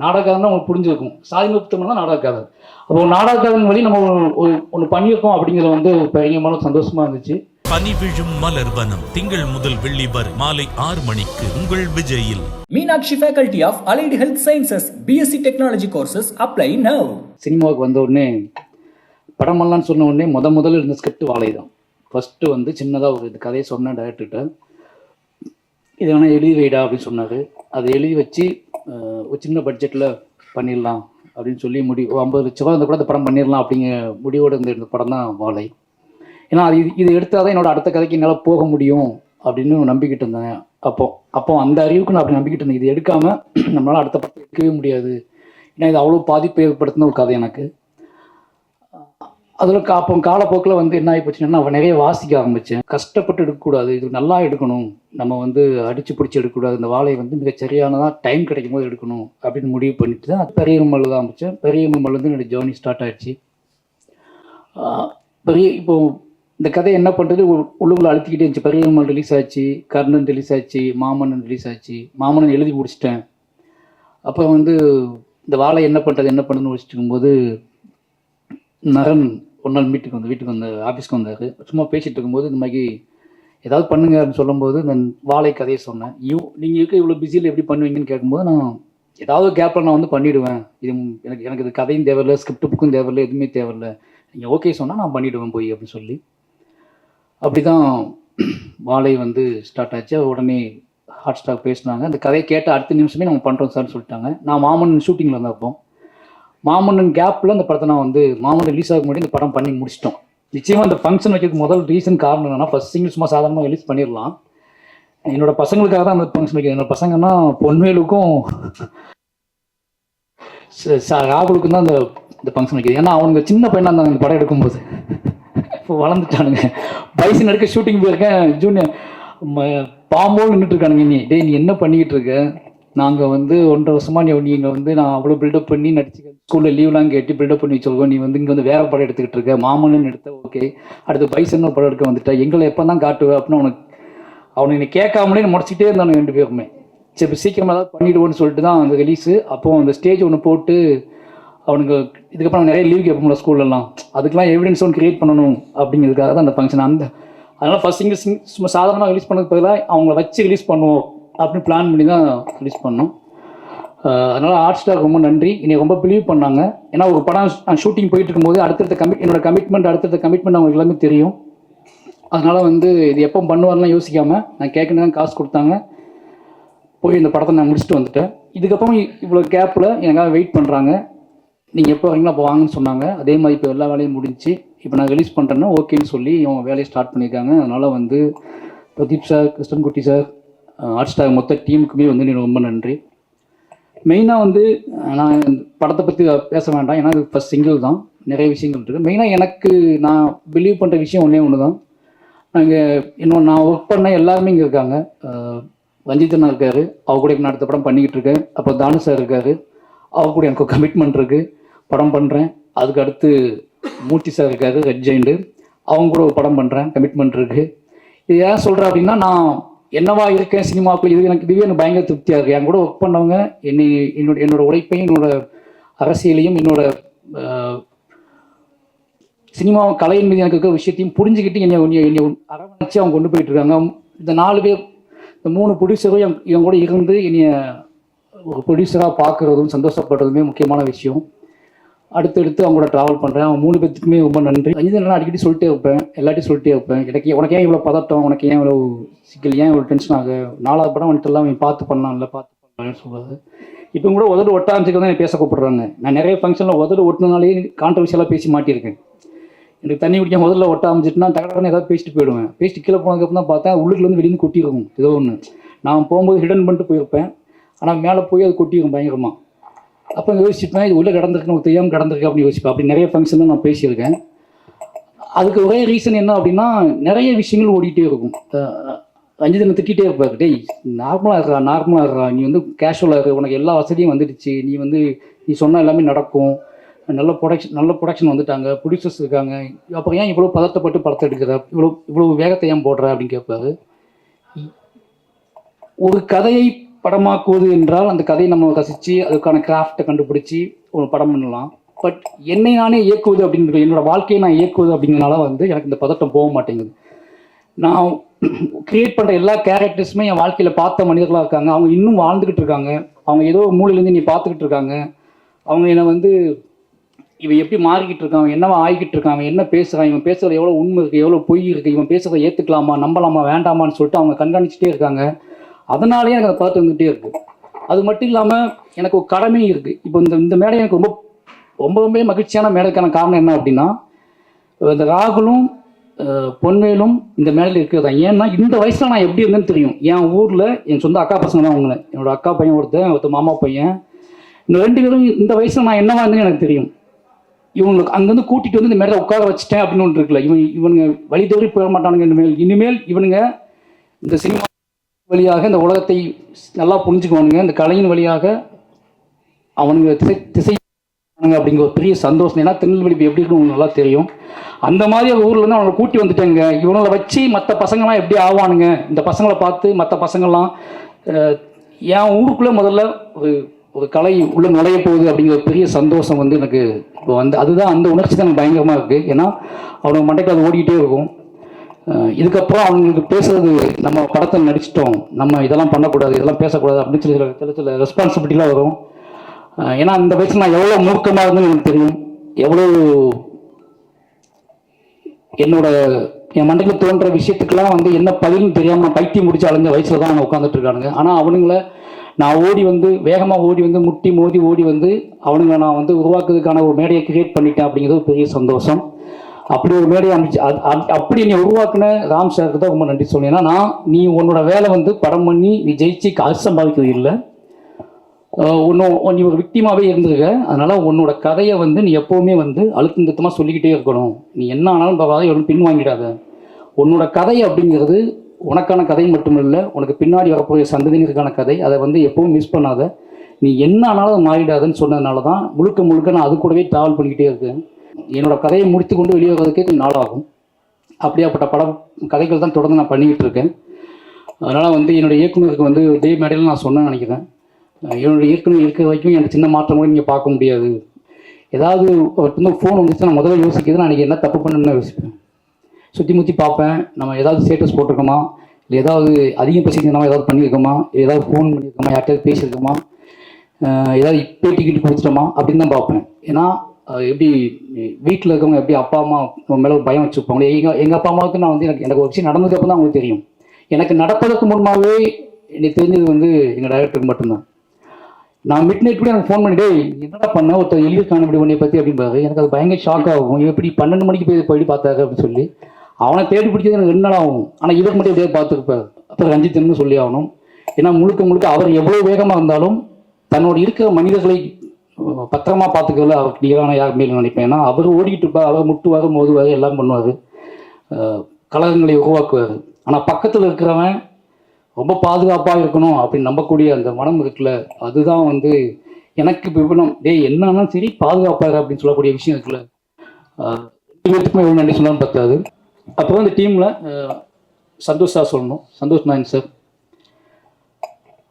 நாடகம் உங்களுக்கு புரிஞ்சிருக்கும். சாதி முத்தம்னா நாடகக்காரர். அப்போ நாடகக்காரன் வழி நம்ம ஒரு ஒன்று பண்ணியிருக்கோம் அப்படிங்கிறது வந்து பயங்கரமான சந்தோஷமா இருந்துச்சு. பனி விழும் மலர்வனம் திங்கள் முதல் வெள்ளி வரை மாலை ஆறு மணிக்கு உங்கள் விஜயில். Meenakshi Faculty of Allied Health Sciences BSc Technology courses apply now. சினிமாவுக்கு வந்த உடனே படமெல்லாம் சொன்ன உடனே முத முதல்ல இருந்த ஸ்கிரிப்ட் வாழை தான் ஃபஸ்ட்டு வந்து சின்னதாக ஒரு இது கதையை சொன்னேன் டேரக்டர்கிட்ட இது வேணால் எழுதி வைடா அப்படின்னு சொன்னார். அதை எழுதி வச்சு ஒரு சின்ன பட்ஜெட்டில் பண்ணிடலாம் அப்படின்னு சொல்லி முடி ஐம்பது லட்ச ரூபா இருந்தால் கூட அந்த படம் பண்ணிடலாம் அப்படிங்கிற முடிவோடு இருந்த இந்த படம் தான் வாழை. ஏன்னா அது இது எடுத்தால் தான் என்னோட அடுத்த கதைக்கு என்னால் போக முடியும் அப்படின்னு நம்பிக்கிட்டு இருந்தேன். அப்போ அப்போ அந்த அறிவுக்கு நான் அப்படி நம்பிக்கிட்டு இருந்தேன். இது எடுக்காமல் நம்மளால் அடுத்த படம் எடுக்கவே முடியாது. ஏன்னா இது அவ்வளோ பாதிப்பு ஏற்படுத்தின ஒரு கதை எனக்கு. அதில் அப்போ காலப்போக்கில் வந்து என்ன ஆகி போச்சுன்னா நான் நிறைய வாசிக்க ஆரம்பித்தேன் கஷ்டப்பட்டு எடுக்கக்கூடாது. இது நல்லா எடுக்கணும். நம்ம வந்து அடித்து பிடிச்சி எடுக்கக்கூடாது. இந்த வாழையை வந்து மிக சரியானதாக டைம் கிடைக்கும் போது எடுக்கணும் அப்படின்னு முடிவு பண்ணிட்டு தான் பெரிய மல்லு தான் ஆரம்பித்தேன் பெரிய வந்து என்னோட ஜேர்னி ஸ்டார்ட் ஆயிடுச்சு. பெரிய இப்போ இந்த கதை என்ன பண்ணுறது உள்ளுக்குள்ள அழுத்திக்கிட்டே இருந்துச்சு. பெரியம்மல் ரிலீஸ் ஆச்சு கர்ணன் ரிலீஸ் ஆச்சு மாமன்னன் ரிலீஸ் ஆச்சு மாமன்னன் எழுதி முடிச்சிட்டேன். அப்போ வந்து இந்த வாழை என்ன பண்ணுறது என்ன பண்ணுறதுன்னு வச்சுட்டு இருக்கும்போது நரன் ஒரு நாள் வீட்டுக்கு வந்து வீட்டுக்கு வந்த ஆஃபீஸ்க்கு வந்தார். சும்மா பேசிகிட்டு இருக்கும்போது இந்த மாதிரி ஏதாவது பண்ணுங்க அப்படின்னு சொல்லும்போது நான் வாழை கதையை சொன்னேன். யூ நீங்கள் இருக்க இவ்வளோ பிஸியில் எப்படி பண்ணுவீங்கன்னு கேட்கும்போது நான் ஏதாவது கேப்பில் நான் வந்து பண்ணிவிடுவேன் இது எனக்கு எனக்கு இது கதையும் தேவையில்லை ஸ்கிரிப்ட் புக்கும் தேவையில்லை எதுவுமே தேவையில்லை. நீங்கள் ஓகே சொன்னால் நான் பண்ணிவிடுவேன் போய் அப்படின்னு சொல்லி. அப்படி தான் வாழை வந்து ஸ்டார்ட் ஆச்சு. உடனே ஹாட் ஸ்டாக் பேசினாங்க. அந்த கதையை கேட்ட அடுத்த நிமிஷமே நம்ம பண்ணுறோம் சார்னு சொல்லிட்டாங்க. நான் மாமன் ஷூட்டிங்கில் இருந்தேன் மாமன்னன் கேப்பில் அந்த படத்தை நான் வந்து மாமன் ரிலீஸ் ஆக முன்னாடி இந்த படம் பண்ணி முடிச்சிட்டோம். நிச்சயமாக இந்த ஃபங்க்ஷன் வைக்கிறதுக்கு முதல் ரீசன் காரணம் என்னன்னா ஃபஸ்ட் சிங்கிள் சும்மா சாதாரணமாக ரிலீஸ் பண்ணிடலாம். என்னோட பசங்களுக்காக தான் அந்த ஃபங்க்ஷன் வைக்கிறேன். என்னோட பசங்கன்னா பொன்வேலுக்கும் ச- ச- ராகுலுக்கும் தான் அந்த இந்த ஃபங்க்ஷன் வைக்கிறது ஏன்னா அவனுங்க சின்ன பையனாக இருந்தாங்க இந்த படம் எடுக்கும்போது. இப்போ வளர்ந்துட்டானுங்க. பைசன் எடுக்க ஷூட்டிங் போயிருக்கேன். ஜூனியர் பாம்போல் நின்றுட்டு இருக்கானுங்க நீ டேய் நீ என்ன பண்ணிக்கிட்டு இருக்க? நாங்கள் வந்து ஒன்றரை வருஷமா நீ நீங்கள் வந்து நான் அவ்வளோ பில்டப் பண்ணி நடிச்சு ஸ்கூலில் லீவ்லாம் கேட்டு பில்டப் பண்ணி வச்சிருக்கோம் நீ வந்து இங்கே வந்து வேற படம் எடுத்துக்கிட்டு இருக்க. மாமன்னு எடுத்த ஓகே அடுத்து பைசன் ஒரு படம் எடுக்க வந்துட்ட. எங்களை எப்போ தான் காட்டுவேன் அப்படின்னு அவனுக்கு அவனை என்னை கேட்காமலே முடிச்சிட்டே இருந்தானு ரெண்டு பேருமே. சரி இப்போ சீக்கிரமாக ஏதாவது பண்ணிடுவோன்னு சொல்லிட்டு தான் அந்த ரிலீஸு அப்போ அந்த ஸ்டேஜ் ஒன்று போட்டு அவனுக்கு இதுக்கப்புறம் நிறைய லீவ் கேட்போம்ல ஸ்கூல்லலாம் அதுக்கெல்லாம் எவிடன்ஸ் ஒன்று கிரியேட் பண்ணணும் அப்படிங்கிறதுக்காக தான் அந்த ஃபங்க்ஷன் அந்த அதனால் ஃபர்ஸ்ட் சிங்கிள் சிங் சும்மா சாதாரணமாக ரிலீஸ் பண்ணதுக்கு பதிலாக அவங்கள வச்சு ரிலீஸ் பண்ணுவோம். அப்படின்னு பிளான் பண்ணி தான் ரிலீஸ் பண்ணோம். அதனால் ஆர்ட் ஸ்டாக் ஸ்டார் ரொம்ப நன்றி. என்னை ரொம்ப பிலீவ் பண்ணாங்க. ஏன்னா ஒரு படம் ஷூட்டிங் போயிட்டு இருக்கும்போது அடுத்தடுத்த கமிட் என்னோட கமிட்மெண்ட் அடுத்தடுத்த கமிட்மெண்ட் அவங்களுக்கு எல்லாமே தெரியும். அதனால் வந்து இது எப்போ பண்ணுவார்லாம் யோசிக்காமல் நான் கேட்கணும் காசு கொடுத்தாங்க. போய் இந்த படத்தை நான் முடிச்சுட்டு வந்துட்டேன். இதுக்கப்புறம் இவ்வளோ கேப்பில் எனக்காக வெயிட் பண்ணுறாங்க நீங்கள் எப்போ வரீங்களோ அப்போ வாங்கன்னு சொன்னாங்க. அதே மாதிரி இப்போ எல்லா வேலையும் முடிஞ்சு இப்போ நான் ரிலீஸ் பண்ணுறேன்னா ஓகேன்னு சொல்லி இவங்க வேலையை ஸ்டார்ட் பண்ணியிருக்காங்க. அதனால் வந்து Pradeep sir Krishnankutty sir Hotstar மொத்த டீமுக்குமே வந்து எனக்கு ரொம்ப நன்றி. மெயினாக வந்து நான் படத்தை பற்றி பேச வேண்டாம். ஏன்னா இது ஃபஸ்ட் சிங்கிள் தான். நிறைய விஷயங்கள் இருக்குது மெயினாக எனக்கு நான் பிலீவ் பண்ணுற விஷயம் ஒன்றே ஒன்று தான் நாங்கள் இன்னும் நான் ஒர்க் பண்ண எல்லாருமே இங்கே இருக்காங்க. அஹ், ரஞ்சித் அண்ணா இருக்காரு. அவர் கூட இப்போ நான் அடுத்த படம் பண்ணிக்கிட்டு இருக்கேன். அப்போ தானு சார் இருக்காரு. அவர் கூட எனக்கு கமிட்மெண்ட் இருக்குது படம் பண்ணுறேன் அதுக்கு அடுத்து மூர்த்தி சார் இருக்காரு. ரெட் ஜெயிண்டு அவங்க கூட ஒரு படம் பண்ணுறேன் கமிட்மெண்ட் இருக்குது இது ஏன் சொல்கிறேன் அப்படின்னா நான் என்னவா இருக்கேன் சினிமாவுக்குள்ள இது எனக்கு இதுவே எனக்கு பயங்கர திருப்தியாக இருக்குது என் கூட ஒர்க் பண்ணவங்க என்னை என்னோட என்னோட உழைப்பையும் என்னோட அரசியலையும் என்னோட சினிமா கலையின் மீது எனக்கு இருக்கிற விஷயத்தையும் புரிஞ்சுக்கிட்டு என்னை என்னை என்னை அரவணைச்சு அவங்க கொண்டு போயிட்டு இருக்காங்க. இந்த நாலு பேர் இந்த மூணு ப்ரொடியூசரும் என் இவங்க கூட இருந்து என்னைய ஒரு ப்ரொடியூசராக பார்க்குறதும் சந்தோஷப்படுறதுமே முக்கியமான விஷயம். அடுத்தடுத்து அவங்க ட்ராவல் பண்ணுறேன் அவங்க மூணு பேத்துக்குமே ரொம்ப நன்றி. இது நான் அடிக்கடி சொல்லிட்டே வைப்பேன் எல்லாத்தையும் சொல்லிட்டே வைப்பேன் எனக்கு உனக்கு ஏன் இவ்வளோ பதட்டம்? உனக்கு ஏன் இவ்வளோ சிக்கல்? ஏன் இவ்வளோ டென்ஷன் ஆகு? நாலாவது படம் வந்துட்டு எல்லாம் பார்த்து பண்ணலாம்ல பார்த்து பண்ணலாம்னு சொல்லுவாரு இப்போ கூட உதடு ஒட்டாஞ்சுக்கு தான் என்னை பேச கூப்பிட்றாங்க. நான் நிறைய ஃபங்க்ஷனில் உதடு ஒட்டினாலே கான்ட்ரவர்ஷியலாக பேசி மாட்டியிருக்கேன். எனக்கு தண்ணி குடிக்காம முதல்ல ஒட்ட ஆரம்பிச்சிட்டுனா டக்கடன்னு ஏதாவது பேசிட்டு போயிடுவேன். பேசிட்டு கீழே போனதுக்கப்புறம் தான் பார்த்தேன் உள்ளுக்குலேருந்து வெளியே கொட்டியிருக்கும். ஏதோ ஒன்று நான் போகும்போது ஹிடன் பண்ணிட்டு போயிருப்பேன். ஆனால் மேலே போய் அது கொட்டியிருக்கும் பயங்கரமாக அப்போ யோசிச்சுப்பேன் இது உள்ளே கிடந்திருக்கு நமக்கு தெரியாமல் கிடந்திருக்கு அப்படின்னு யோசிப்பேன். அப்படி நிறைய ஃபங்க்ஷன் நான் பேசியிருக்கேன். அதுக்கு ஒரே ரீசன் என்ன அப்படின்னா நிறைய விஷயங்கள் ஓடிட்டே இருக்கும். அஞ்சு ரஞ்சிதனை திட்டிகிட்டே இருப்பார். டேய் நார்மலாக இருக்கா நார்மலாக இருக்கா நீ வந்து கேஷுவலாக இருக்க உனக்கு எல்லா வசதியும் வந்துடுச்சு. நீ வந்து நீ சொன்ன எல்லாமே நடக்கும். நல்ல ப்ரொடக்ஷன் நல்ல ப்ரொடக்ஷன் வந்துட்டாங்க. ப்ரொடியூசர்ஸ் இருக்காங்க. அப்புறம் ஏன் இவ்வளோ பதட்டப்பட்டு படத்தை எடுக்கிற? இவ்வளோ இவ்வளோ வேகத்தை ஏன் போடுற? அப்படின்னு கேட்பாரு. ஒரு கதையை படமாக்குவது என்றால் அந்த கதையை நம்ம ரசித்து அதுக்கான கிராஃப்டை கண்டுபிடிச்சி ஒரு படம் பண்ணலாம். பட் என்னை நானே இயக்குவது அப்படின்றது என்னோட வாழ்க்கையை நான் இயக்குவது அப்படிங்கிறனால வந்து எனக்கு இந்த பதட்டம் போக மாட்டேங்குது. நான் கிரியேட் பண்ணுற எல்லா கேரக்டர்ஸுமே என் வாழ்க்கையில் பார்த்த மனிதர்களாக இருக்காங்க. அவங்க இன்னும் வாழ்ந்துக்கிட்டு இருக்காங்க. அவங்க ஏதோ ஒரு மூலையிலேருந்து நீ பார்த்துக்கிட்டு இருக்காங்க. அவங்க என்னை வந்து இவன் எப்படி மாறிக்கிட்டு இருக்கான்? அவன் என்னவா ஆகிக்கிட்டு இருக்கான்? அவன் என்ன பேசுகிறான் இவன் பேசுகிற எவ்வளோ உண்மை இருக்குது எவ்வளோ பொய் இருக்குது இவன் பேசுகிறத ஏற்றுக்கலாமா நம்பலாமா? வேண்டாமான்னு சொல்லிட்டு அவங்க கண்காணிச்சிட்டே இருக்காங்க. அதனாலேயே எனக்கு அதை பார்த்து வந்துகிட்டே இருக்குது அது மட்டும் இல்லாமல் எனக்கு ஒரு கடமையும் இருக்குது இப்போ இந்த இந்த மேடை எனக்கு ரொம்ப ரொம்ப ரொம்ப மகிழ்ச்சியான மேடைக்கான காரணம் என்ன அப்படின்னா இந்த ராகுலும் பொன்வேலும் இந்த மேடையில் இருக்கிறது தான். ஏன்னா இந்த வயசில் நான் எப்படி இருந்தேன்னு தெரியும். என் ஊரில் என் சொந்த அக்கா பசங்க தான் அவங்கள என்னோட அக்கா பையன் ஒருத்தன் ஒருத்த மாமா பையன். இந்த ரெண்டு பேரும் இந்த வயசில் நான் என்னவா இருந்தேன்னு எனக்கு தெரியும். இவங்களுக்கு அங்கேருந்து கூட்டிகிட்டு வந்து இந்த மேடையில் உட்கார வச்சுட்டேன் அப்படின்னு ஒன்று இருக்குல்ல. இவன் இவனுங்க வழி தவறி போக மாட்டானுங்க. இனிமேல் இனிமேல் இவனுங்க இந்த சினிமா வழியாக இந்த உலகத்தை நல்லா புரிஞ்சுக்குவானுங்க. இந்த கலையின் வழியாக அவனுங்க திசை திசை அப்படிங்கிற ஒரு பெரிய சந்தோஷம். ஏன்னா திருநெல்வேலி எப்படி இருக்குன்னு உங்களுக்கு நல்லா தெரியும். அந்த மாதிரி ஒரு ஊர்ல இருந்து அவங்களை கூட்டி வந்துட்டாங்க. இவங்களை வச்சு மற்ற பசங்களாம் எப்படி ஆவானுங்க? இந்த பசங்களை பார்த்து மற்ற பசங்கள்லாம் என் ஊருக்குள்ளே முதல்ல ஒரு ஒரு கலை உள்ளே நுழைய போகுது அப்படிங்கிற ஒரு பெரிய சந்தோஷம் வந்து எனக்கு இப்போ வந்து அதுதான் அந்த உணர்ச்சி தான் எனக்கு பயங்கரமாக இருக்குது ஏன்னா அவனுக்கு மண்டைக்கு அது ஓடிக்கிட்டே இருக்கும். இதுக்கப்புறம் அவங்களுக்கு பேசுறது நம்ம படத்தில் நடிச்சிட்டோம் நம்ம இதெல்லாம் பண்ணக்கூடாது இதெல்லாம் பேசக்கூடாது அப்படின்னு சொல்லி சில சில ரெஸ்பான்சிபிலிட்டிலாம் வரும். ஏன்னா அந்த வயசு நான் எவ்வளோ மூர்க்கமாக இருந்தேன்னு எனக்கு தெரியும். எவ்வளோ என்னோட என் மண்டையில் தோன்ற விஷயத்துக்கெல்லாம் வந்து என்ன பதில்னு தெரியாமல் பைத்தியம் முடிச்சு அலைஞ்ச வயசில் தான் அவங்க உட்காந்துட்டு இருக்கானுங்க. ஆனால் அவனுங்கள நான் ஓடி வந்து வேகமாக ஓடி வந்து முட்டி மோதி ஓடி வந்து அவனுங்களை நான் வந்து உருவாக்குறதுக்கான ஒரு மேடையை கிரியேட் பண்ணிட்டேன் அப்படிங்கிறது பெரிய சந்தோஷம். அப்படி ஒரு மேடையை அமைச்சு அது- அப்படி நீ உருவாக்குன ராம் சாருக்கு தான் ரொம்ப நன்றி சொன்னீங்கன்னா நான் நீ உன்னோட வேலை வந்து படம் பண்ணி நீ ஜெயிச்சு காசு சம்பாதிக்கிறது இல்லை. ஒன்றும் நீ ஒரு விக்டிமாவே இருந்திருக்க. அதனால உன்னோட கதையை வந்து நீ எப்போவுமே வந்து அழுத்தம் திருத்தமாக சொல்லிக்கிட்டே இருக்கணும். நீ என்ன ஆனாலும் பரவாயில்ல எவ்வளோ பின் வாங்கிடாத. உன்னோட கதை அப்படிங்கிறது உனக்கான கதை மட்டுமில்லை உனக்கு பின்னாடி வரப்போகிற சந்ததியினருக்கான கதை. அதை வந்து எப்பவும் மிஸ் பண்ணாத. நீ என்ன ஆனாலும் மாறிடாதுன்னு சொன்னதுனால தான் முழுக்க முழுக்க நான் அது கூடவே ட்ராவல் பண்ணிக்கிட்டே இருக்கேன். என்னோட கதையை முடித்து கொண்டு வெளியே கொஞ்சம் நாளாகும். அப்படியாப்பட்ட படம் கதைகள் தான் தொடர்ந்து நான் பண்ணிக்கிட்டு இருக்கேன். அதனால் வந்து என்னோடய இயக்குனருக்கு வந்து இதே மேடையில் நான் சொன்னேன்னு நினைக்கிறேன். என்னோடய என்னோட இயக்குனர் இருக்கிற வரைக்கும் எனக்கு சின்ன மாற்றம் கூட நீங்கள் பார்க்க முடியாது. ஏதாவது ஒருத்தங்க ஃபோன் வந்துச்சு நான் முதல்ல யோசிக்கிறது நான் அன்றைக்கி என்ன தப்பு பண்ணணும்னு யோசிப்பேன். சுற்றி முற்றி பார்ப்பேன். நம்ம ஏதாவது ஸ்டேட்டஸ் போட்டிருக்கோமா? இல்லை ஏதாவது அதிகம் பேசியிருந்தோமா ஏதாவது பண்ணியிருக்கோமா? ஏதாவது ஃபோன் பண்ணியிருக்கோமா? யார்கிட்டயாவது பேசியிருக்கோமா? ஏதாவது இப்போ டிக்கெட் கொடுத்துட்டோமா? அப்படின்னு தான் பார்ப்பேன். ஏன்னா எப்படி வீட்டில் இருக்கவங்க எப்படி அப்பா அம்மா மேலே ஒரு பயம் வச்சுருப்பாங்க எங்கள் எங்கள் அப்பா அம்மாவுக்கு நான் வந்து எனக்கு எனக்கு ஒரு விஷயம் நடந்ததுக்கு தான் அவங்களுக்கு தெரியும். எனக்கு நடப்பதற்கு முன்பாகவே எனக்கு தெரிஞ்சது வந்து எங்கள் டைரக்டருக்கு மட்டும்தான். நான் மிட் நைட் கூட எனக்கு ஃபோன் பண்ணிட்டு என்னடா பண்ண? ஒருத்தர் எழுதியிருக்கான இப்படி உன்னை பற்றி அப்படிம்பாரு. எனக்கு அது பயங்கர ஷாக் ஆகும். எப்படி பன்னெண்டு மணிக்கு போய் போய் பார்த்தாரு அப்படின்னு சொல்லி. அவனை தேடி பிடிச்சது எனக்கு ரெண்டு நாள் ஆகும். ஆனால் இவருக்கு மட்டும் எப்படியாவது பார்த்துருப்பாரு. அப்புறம் ரஞ்சித்னு சொல்லி ஆகணும். ஏன்னா முழுக்க முழுக்க அவர் எவ்வளோ வேகமாக இருந்தாலும் தன்னோட இருக்கிற மனிதர்களை பத்திரமா பார்த்துக்கல அவருக்கு நிகரான யார் மேலும் நினைப்பேன். ஏன்னா அவர் ஓடிட்டு இருப்பார் அவர் முட்டுவார் மோதுவார் எல்லாம் பண்ணுவார். கழகங்களை உருவாக்குவார். ஆனால் பக்கத்தில் இருக்கிறவன் ரொம்ப பாதுகாப்பாக இருக்கணும் அப்படின்னு நம்பக்கூடிய அந்த மனம் இருக்குல்ல அதுதான் வந்து எனக்கு விபணம் டேய் என்னன்னா சரி பாதுகாப்பாக அப்படின்னு சொல்லக்கூடிய விஷயம் இருக்குல்ல. ரெண்டு எவ்வளோ நன்றி சொன்னாலும் பத்தாது. அப்புறம் இந்த டீமில் சந்தோஷ் சார் சொல்லணும். சந்தோஷ் நாயன் சார்.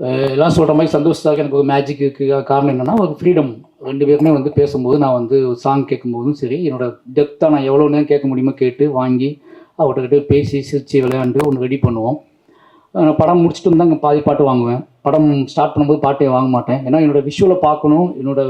எல்லாம் சொல்கிற மாதிரி சந்தோஷத்தாக எனக்கு ஒரு மேஜிக்கு காரணம் என்னென்னா ஒரு ஃப்ரீடம் ரெண்டு பேருமே வந்து பேசும்போது நான் வந்து ஒரு சாங் கேட்கும்போதும் சரி என்னோட டெப்த்தாக நான் எவ்வளோ நேரம் கேட்க முடியுமோ கேட்டு வாங்கி அவர்கிட்ட பேசி சிரித்து விளையாண்டு ஒன்று ரெடி பண்ணுவோம். படம் முடிச்சுட்டு வந்து அங்கே பாதி பாட்டு வாங்குவேன். படம் ஸ்டார்ட் பண்ணும்போது பாட்டே வாங்க மாட்டேன். ஏன்னா என்னோட விஷுவலை பார்க்கணும் என்னோட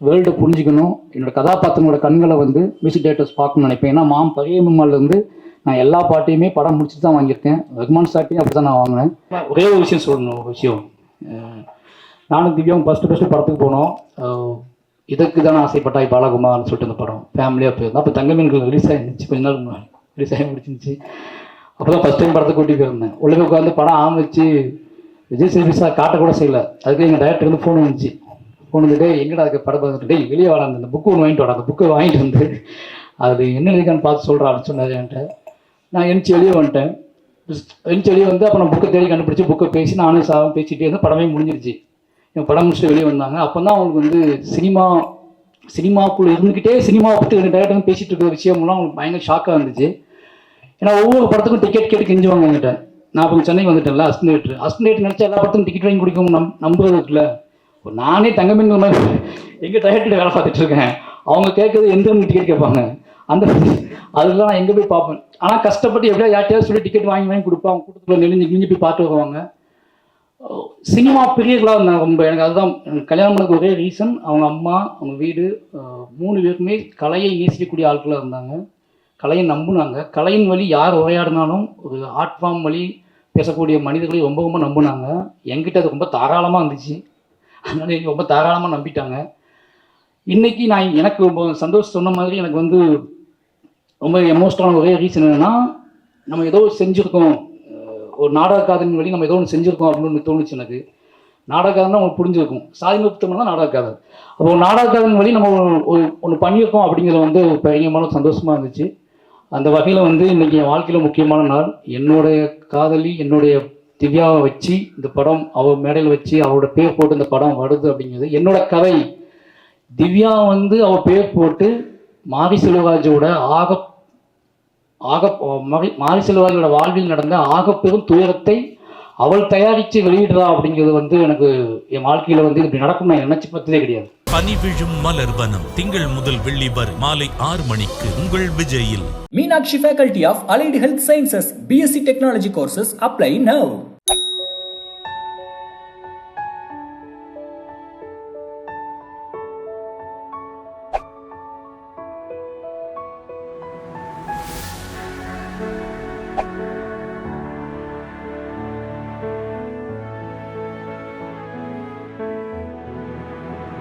வேர்ல்டை புரிஞ்சுக்கணும் என்னோடய கதாபாத்திரங்களோட கண்களை வந்து மியூசிக் டேரக்டர்ஸ் பார்க்கணும்னு நினைப்பேன். ஏன்னா மாம் பரியம்மாலேருந்து நான் எல்லா பாட்டையுமே படம் முடிச்சுட்டு தான் வாங்கியிருக்கேன். ரஹ்மான் சாட்டையும் அப்படி தான் நான் வாங்கினேன். ஒரே ஒரு விஷயம் சொல்லணும் ஒரு விஷயம். நானும் திவ்யாவும் ஃபஸ்ட்டு ஃபஸ்ட்டு படத்துக்கு போனோம். இதுக்கு தானே ஆசைப்பட்டாய் பாலகுமார்னு சொல்லிட்டு அந்த படம் ஃபேமிலியாக போயிருந்தோம். அப்போ தங்கமீன்கள் ரிலீஸ் ஆகிருந்துச்சு கொஞ்ச நாள் முன்னாடி. ரிலீஸ் ஆகி முடிச்சிருந்துச்சு. அப்போ தான் ஃபஸ்ட் டைம் படத்தை கூட்டி போயிருந்தேன். உள்ளே உட்காந்து படம் ஆரம்பிச்சு விஜய் சர்வீஸாக காட்டக்கூட செய்யலை. அதுக்கு எங்கள் டேரக்டர் வந்து ஃபோன் வந்துச்சு. ஃபோன் வந்துட்டு எங்கடா அதுக்கு படம் பார்த்துட்டு டேய் வெளியே வராங்க அந்த புக்கு ஒன்று வாங்கிட்டு வராங்க அந்த புக்கை வாங்கிட்டு வந்து அது என்ன இருக்கான்னு பார்த்து சொல்கிறா அப்படின்னு சொன்னார் என்கிட்ட. நான் எழுந்துச்சு வெளியே வந்துட்டேன். எழுந்துச்சு வெளியே வந்து அப்புறம் புக்கை தேடி கண்டுபிடிச்சி புக்கை பேசி நானும் சாவும் பேசிகிட்டே இருந்து படமே முடிஞ்சிருச்சு. என் படம் முடிச்சுட்டு வெளியே வந்தாங்க. அப்போ தான் அவங்களுக்கு வந்து சினிமா சினிமாக்குள்ளே இருந்துக்கிட்டே சினிமாவை பற்றி ரெண்டு டேரக்டர் பேசிகிட்டு இருக்கிற விஷயம்லாம் அவங்களுக்கு பயங்கர ஷாக்காக இருந்துச்சு. ஏன்னா ஒவ்வொரு படத்துக்கும் டிக்கெட் கேட்டு கெஞ்சுவாங்க என்கிட்ட நான் இப்போ சென்னை வந்துட்டேன்ல அஸ்டன் தேட்டர் அஸ்டன் தேட்டர் நினச்சா எல்லா படத்துக்கும் டிக்கெட் வாங்கி கொடுக்கும் நம் நம்புறது இருக்குல்ல. நானே தங்கமின் மாதிரி எங்கள் டயர்ட்டு வேலை பார்த்துட்டு இருக்கேன்? அவங்க கேட்குறது எந்த டிக்கெட் கேட்பாங்க? அந்த அதெல்லாம் நான் எங்கே போய் பார்ப்பேன். ஆனால் கஷ்டப்பட்டு எப்படியா யார்ட்டையாவது சொல்லி டிக்கெட் வாங்கி வாங்கி கொடுப்பாங்க கூட்டத்தில் நெளிஞ்சு கிழிஞ்சு போய் பார்த்து வருவாங்க. சினிமா பிரியர்களாக இருந்தாங்க ரொம்ப எனக்கு அதுதான் கல்யாணம் பண்ணக்கு ஒரே ரீசன் அவங்க அம்மா அவங்க வீடு மூணு பேருக்குமே கலையை நேசிக்கக்கூடிய ஆட்களாக இருந்தாங்க. கலையை நம்பினாங்க. கலையின் வழி யார் உரையாடினாலும் ஒரு ஆர்ட் ஃபார்ம் வழி பேசக்கூடிய மனிதர்களை ரொம்ப ரொம்ப நம்பினாங்க. என்கிட்ட அது ரொம்ப தாராளமாக இருந்துச்சு. அதனால என்னை ரொம்ப தாராளமாக நம்பிட்டாங்க. இன்றைக்கி நான் எனக்கு ரொம்ப சந்தோஷம் சொன்ன மாதிரி எனக்கு வந்து ரொம்ப எமோஷனலான ஒரே ரீசன் என்னென்னா நம்ம ஏதோ செஞ்சுருக்கோம். ஒரு நாடக காதலின் வழி நம்ம ஏதோ ஒன்று செஞ்சுருக்கோம் அப்படின்னு தோணுச்சு எனக்கு. நாடக தான் உங்களுக்கு புரிஞ்சிருக்கும். சாதி தான் நாடக காதல் அப்போ ஒரு நாடக வழி நம்ம ஒரு- ஒன்று பண்ணியிருக்கோம் அப்படிங்கிறது வந்து ஒரு பயங்கரமான சந்தோஷமாக இருந்துச்சு. அந்த வகையில் வந்து இன்றைக்கி என் வாழ்க்கையில் முக்கியமான நாள் என்னுடைய காதலி என்னுடைய திவ்யாவை வச்சு இந்த படம் அவள் மேடையில் வச்சு அவரோட பேர் போட்டு இந்த படம் வருது அப்படிங்கிறது என்னோட கதை. திவ்யா வந்து அவள் பேர் போட்டு மாரி செல்வராஜோட ஆக ஆக மாரி- செல்வராஜோட வாழ்வில் நடந்த ஆகப்பெரும் துயரத்தை அவள் தயாரித்து வெளியிடுறா அப்படிங்கிறது வந்து எனக்கு என் வாழ்க்கையில் வந்து இப்படி நடக்கும் நான் நினைச்சு பார்த்ததே கிடையாது. பனி விழும் மலர்வனம் திங்கள் முதல் வெள்ளி வரை மாலை ஆறு மணிக்கு உங்கள் விஜயில். Meenakshi Faculty of Allied Health Sciences BSc Technology courses apply now.